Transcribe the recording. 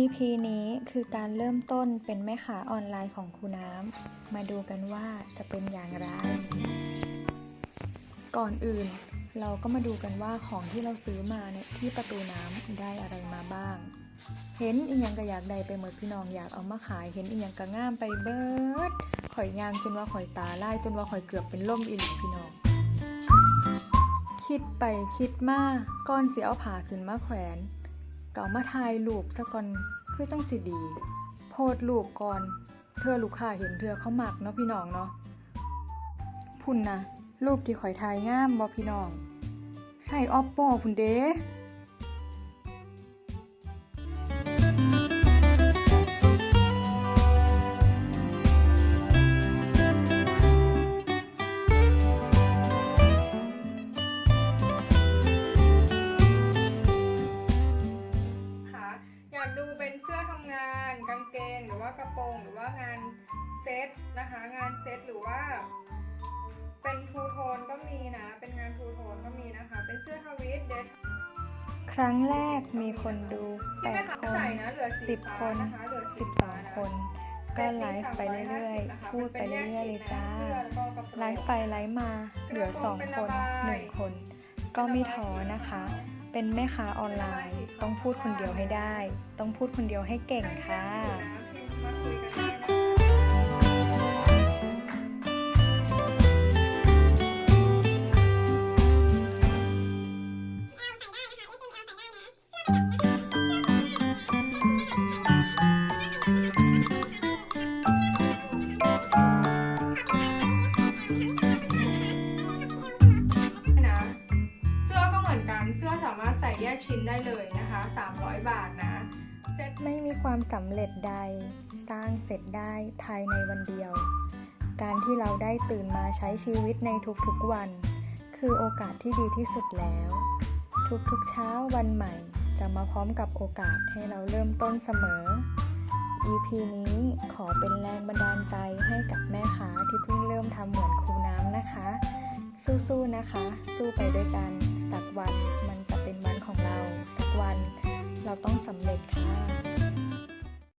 EP นี้คือการเริ่มต้นเป็นแม่ค้าออนไลน์ของครูน้ำ มาดูกันว่าจะเป็นอย่างไร ก่อนอื่น เราก็มาดูกันว่าของที่เราซื้อมาเนี่ยที่ประตูน้ำได้อะไรมาบ้าง เห็นอีหยังก็อยากได้ไปหมดพี่น้องอยากเอามาขาย เห็นอีหยังก็ง่ามไปเบิด ข่อยยางจนว่าข่อยตาไลายจนว่าข่อยเกือบเป็นล่มอีหลีพี่น้อง คิดไปคิดมาก่อนเสิเอาผาขึ้นมาแขวน ก็เอามาถ่ายรูปซะก่อนคือจังสิดี โพดรูปก่อนเธอลูกค้าเห็นเธอเขามักเนาะพี่น้องเนาะพุ่นนะรูปที่ข่อยถ่ายงามบ่พี่น้องใส่ออปโป้พุ่นเด้ ดูเป็นเสื้อทำงานกางเกงหรือว่ากระโปรงหรือว่างานเซตนะคะ งานเซตหรือว่า เป็นทูโทนก็มีนะ เป็นงานทูโทนก็มีนะคะ เป็นเสื้อทวิตเดทครั้งแรกมีคนดูที่แม่ค้า8คนใส่นะเหลือสีสิบฟ้าคนนะคะเหลือสีฟ้านะ12คน ก็ไลฟ์ไปเรื่อยๆ พูดไปเรื่อยๆเลยจ้า ไลฟ์ไปไลฟ์มา เหลือ2คน1คน ก็ไม่ท้อนะคะ เป็นแม่ค้าออนไลน์ ต้องพูดคนเดียวให้ได้ ต้องพูดคนเดียวให้เก่งค่ะมา แยกชิ้นได้เลยนะคะ 300 บาทนะ เซ็ตไม่มีความสำเร็จใด สร้างเสร็จได้ภายในวันเดียว การที่เราได้ตื่นมาใช้ชีวิตในทุกๆวัน คือโอกาสที่ดีที่สุดแล้ว ทุกๆเช้าวันใหม่ จะมาพร้อมกับโอกาสให้เราเริ่มต้นเสมอ EP นี้ขอเป็นแรงบันดาลใจให้กับแม่ค้าที่เพิ่งเริ่มทำเหมือนครูน้ำนะคะ สู้ๆนะคะ สู้ไปด้วยกันสักวันมันจะ เ